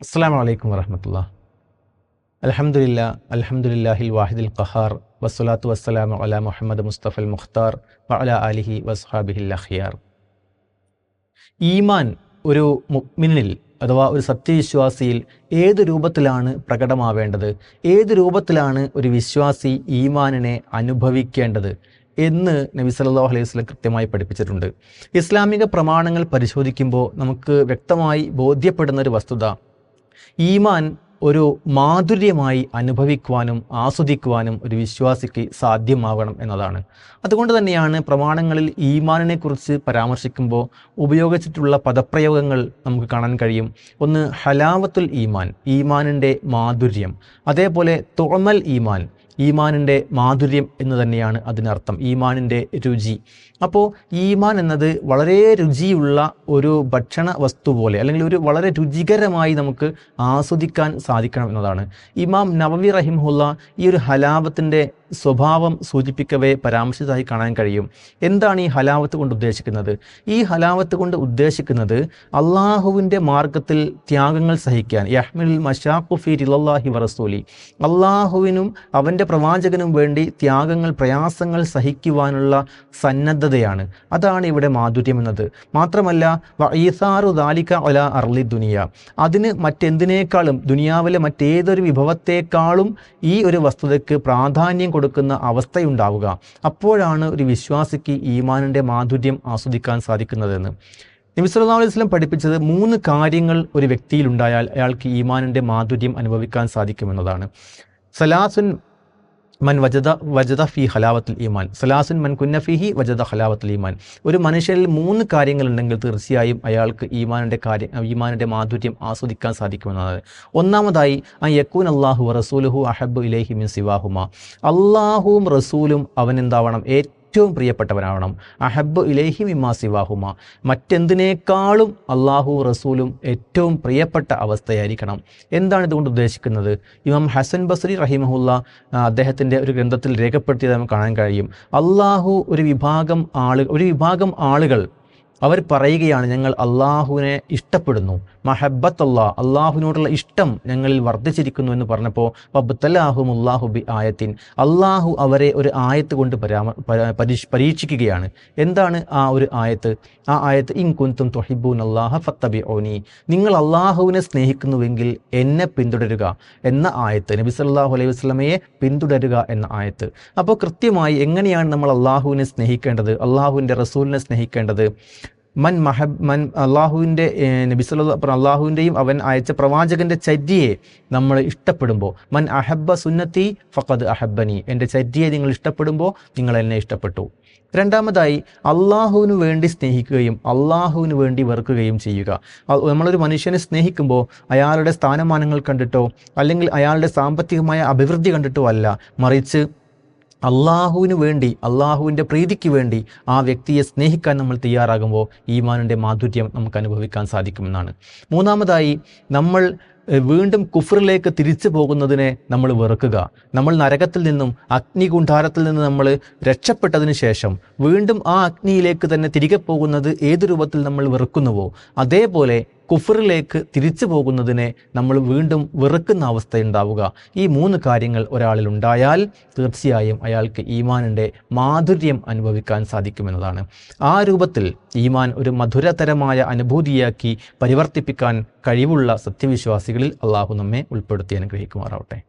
അസ്സാം വലൈക്കും വരഹമത്തുള്ള അലഹമുല്ല അലഹമുല്ലാഹിൽ വാഹിദുൽ ഖഹാർ വസ്സലാത്തു വസ്സലാം അല മുഹമ്മദ് മുസ്തഫൽ മുഖ്താർ വഅല അലിഹി വസ്ഹാബിഹിൽ അഖിയാർ. ഈമാൻ ഒരു മുഗ്മിനിൽ അഥവാ ഒരു സത്യവിശ്വാസിയിൽ ഏത് രൂപത്തിലാണ് പ്രകടമാവേണ്ടത്? ഏത് രൂപത്തിലാണ് ഒരു വിശ്വാസി ഈമാനിനെ അനുഭവിക്കേണ്ടത്? എന്ന് നബി സല്ലല്ലാഹു അലൈഹി വസ്ലം കൃത്യമായി പഠിപ്പിച്ചിട്ടുണ്ട്. ഇസ്ലാമിക പ്രമാണങ്ങൾ പരിശോധിക്കുമ്പോൾ നമുക്ക് വ്യക്തമായി ബോധ്യപ്പെടുന്ന ഒരു വസ്തുത ഈമാൻ ഒരു മാധുര്യമായി അനുഭവിക്കുവാനും ആസ്വദിക്കുവാനും ഒരു വിശ്വാസിക്ക് സാധ്യമാവണം എന്നതാണ്. അതുകൊണ്ട് തന്നെയാണ് പ്രമാണങ്ങളിൽ ഈമാനിനെ കുറിച്ച് പരാമർശിക്കുമ്പോൾ ഉപയോഗിച്ചിട്ടുള്ള പദപ്രയോഗങ്ങൾ നമുക്ക് കാണാൻ കഴിയും. ഒന്ന് ഹലാവത്തുൽ ഈമാൻ ഈമാനിന്റെ മാധുര്യം. അതേപോലെ തുറമൽ ഈമാൻ ഈമാനിന്റെ മാധുര്യം എന്ന് തന്നെയാണ് അതിനർത്ഥം. ഈമാനിന്റെ രുചി. അപ്പോൾ ഈമാൻ എന്നത് വളരെ രുചിയുള്ള ഒരു ഭക്ഷണ വസ്തു പോലെ അല്ലെങ്കിൽ ഒരു വളരെ രുചികരമായി നമുക്ക് ആസ്വദിക്കാൻ സാധിക്കണം എന്നതാണ്. ഇമാം നവവി റഹിമുല്ല ഈ ഒരു ഹലാവത്തിന്റെ സ്വഭാവം സൂചിപ്പിക്കവേ പരാമർശിച്ചതായി കാണാൻ കഴിയും. എന്താണ് ഈ ഹലാവത്ത് കൊണ്ട് ഉദ്ദേശിക്കുന്നത്? ഈ ഹലാവത്ത് കൊണ്ട് ഉദ്ദേശിക്കുന്നത് അള്ളാഹുവിന്റെ മാർഗത്തിൽ ത്യാഗങ്ങൾ സഹിക്കാൻ. യഹ്മിൽ മഷാഖുഫി റിലല്ലാഹി വറസൂലി. അള്ളാഹുവിനും അവന്റെ പ്രവാചകനും വേണ്ടി ത്യാഗങ്ങൾ പ്രയാസങ്ങൾ സഹിക്കുവാനുള്ള സന്നദ്ധതയാണ്. അതാണ് ഇവിടെ മാധുര്യം എന്നത്. മാത്രമല്ല ഈസാറു ദാലിക ഒല അർലി ദുനിയ. അതിന് മറ്റെന്തിനേക്കാളും ദുനിയാവിലെ മറ്റേതൊരു വിഭവത്തെക്കാളും ഈ ഒരു വസ്തുതയ്ക്ക് പ്രാധാന്യം കൊടുക്കുന്ന അവസ്ഥയുണ്ടാവുക. അപ്പോഴാണ് ഒരു വിശ്വാസിക്ക് ഈമാനിന്റെ മാധുര്യം ആസ്വദിക്കാൻ സാധിക്കുന്നതെന്ന്. നബി സല്ലല്ലാഹു അലൈഹി വസല്ലം പഠിപ്പിച്ചത് മൂന്ന് കാര്യങ്ങൾ ഒരു വ്യക്തിയിലുണ്ടായാൽ അയാൾക്ക് ഈമാനിന്റെ മാധുര്യം അനുഭവിക്കാൻ സാധിക്കുമെന്നതാണ്. സലാസുൻ മൻ വജദ വജദ ഫി ഹലാവത്തുൽ ഈമാൻ. സലാസുൻ മൻ കുന്ന ഫിഹി വജദ ഹലാവത്തുൽ ഈമാൻ. ഒരു മനുഷ്യരിൽ മൂന്ന് കാര്യങ്ങളുണ്ടെങ്കിൽ തീർച്ചയായും അയാൾക്ക് ഈമാനിന്റെ കാര്യം ഈമാനിന്റെ മാധുര്യം ആസ്വദിക്കാൻ സാധിക്കുമെന്നാണ്. ഒന്നാമതായി ആ യക്കൂൻ അള്ളാഹു റസൂലുഹു അഹബ് ഇലേഹി മിൻ സിവാഹുമ. അള്ളാഹുവും റസൂലും അവൻ എന്താവണം? ഏറ്റവും പ്രിയപ്പെട്ടവരാവണം അഹബ് ഇലേഹി മിമാ സിവാഹുമ. മറ്റെന്തിനേക്കാളും അള്ളാഹു റസൂലും ഏറ്റവും പ്രിയപ്പെട്ട അവസ്ഥയായിരിക്കണം. എന്താണ് ഇതുകൊണ്ട് ഉദ്ദേശിക്കുന്നത്? ഇമാം ഹസൻ ബസ്രി റഹിമഹുല്ല അദ്ദേഹത്തിന്റെ ഒരു ഗ്രന്ഥത്തിൽ രേഖപ്പെടുത്തിയത് നമുക്ക് കാണാൻ കഴിയും. അള്ളാഹു ഒരു വിഭാഗം ആളുകൾ ഒരു വിഭാഗം ആളുകൾ അവർ പറയുകയാണ് ഞങ്ങൾ അള്ളാഹുവിനെ ഇഷ്ടപ്പെടുന്നു. മഹബത്ത് അള്ളാഹ് അള്ളാഹുവിനോടുള്ള ഇഷ്ടം ഞങ്ങളിൽ വർദ്ധിച്ചിരിക്കുന്നു എന്ന് പറഞ്ഞപ്പോൾ വബ്തലാഹും അള്ളാഹു ബി ആയത്തിൻ. അള്ളാഹു അവരെ ഒരു ആയത്ത് കൊണ്ട് പരീക്ഷിക്കുകയാണ്. എന്താണ് ആ ഒരു ആയത്ത്? ആ ആയത്ത് ഇൻ കുന്തും തൊഹിബൂൻ അള്ളാഹ ഫത്തബി ഓനി നിങ്ങൾ അള്ളാഹുവിനെ സ്നേഹിക്കുന്നുവെങ്കിൽ എന്നെ പിന്തുടരുക എന്ന ആയത്ത് നബി സല്ലാഹു അലൈഹി വസ്ലമയെ പിന്തുടരുക എന്ന ആയത്ത്. അപ്പോൾ കൃത്യമായി എങ്ങനെയാണ് നമ്മൾ അള്ളാഹുവിനെ സ്നേഹിക്കേണ്ടത്? അള്ളാഹുവിന്റെ റസൂലിനെ സ്നേഹിക്കേണ്ടത്? മൻ മഹബ് മൻ അള്ളാഹുവിന്റെ നബി സല്ല അള്ളാഹുവിന്റെയും അവൻ അയച്ച പ്രവാചകന്റെ ചര്യയെ നമ്മൾ ഇഷ്ടപ്പെടുമ്പോൾ. മൻ അഹബ്ബ സുന്നത്തി ഫഖദ് അഹബ്ബനി. എന്റെ ചര്യയെ നിങ്ങൾ ഇഷ്ടപ്പെടുമ്പോൾ നിങ്ങൾ എന്നെ ഇഷ്ടപ്പെട്ടു. രണ്ടാമതായി അള്ളാഹുവിന് വേണ്ടി സ്നേഹിക്കുകയും അള്ളാഹുവിന് വേണ്ടി വെറുക്കുകയും ചെയ്യുക. നമ്മളൊരു മനുഷ്യനെ സ്നേഹിക്കുമ്പോൾ അയാളുടെ സ്ഥാനമാനങ്ങൾ കണ്ടിട്ടോ അല്ലെങ്കിൽ അയാളുടെ സാമ്പത്തികമായ അഭിവൃദ്ധി കണ്ടിട്ടോ അല്ല മറിച്ച് അള്ളാഹുവിന് വേണ്ടി അള്ളാഹുവിന്റെ പ്രീതിക്ക് വേണ്ടി ആ വ്യക്തിയെ സ്നേഹിക്കാൻ നമ്മൾ തയ്യാറാകുമ്പോൾ ഈമാനിന്റെ മാധുര്യം നമുക്ക് അനുഭവിക്കാൻ സാധിക്കുമെന്നാണ്. മൂന്നാമതായി നമ്മൾ വീണ്ടും കുഫറിലേക്ക് തിരിച്ചു പോകുന്നതിനെ നമ്മൾ വെറുക്കുക. നമ്മൾ നരകത്തിൽ നിന്നും അഗ്നികുണ്ഠാരത്തിൽ നിന്ന് നമ്മൾ രക്ഷപ്പെട്ടതിന് ശേഷം വീണ്ടും ആ അഗ്നിയിലേക്ക് തന്നെ തിരികെ പോകുന്നത് ഏത് രൂപത്തിൽ നമ്മൾ വെറുക്കുന്നുവോ അതേപോലെ കുഫറിലേക്ക് തിരിച്ചു പോകുന്നതിനെ നമ്മൾ വീണ്ടും വെറുക്കുന്ന അവസ്ഥയുണ്ടാവുക. ഈ മൂന്ന് കാര്യങ്ങൾ ഒരാളിൽ ഉണ്ടായാൽ തീർച്ചയായും അയാൾക്ക് ഈമാനിന്റെ മാധുര്യം അനുഭവിക്കാൻ സാധിക്കുമെന്നതാണ്. ആ രൂപത്തിൽ ഈമാൻ ഒരു മധുരതരമായ അനുഭൂതിയാക്കി പരിവർത്തിപ്പിക്കാൻ കഴിവുള്ള സത്യവിശ്വാസികളിൽ അള്ളാഹു നമ്മെ ഉൾപ്പെടുത്തി അനുഗ്രഹിക്കുമാറാവട്ടെ.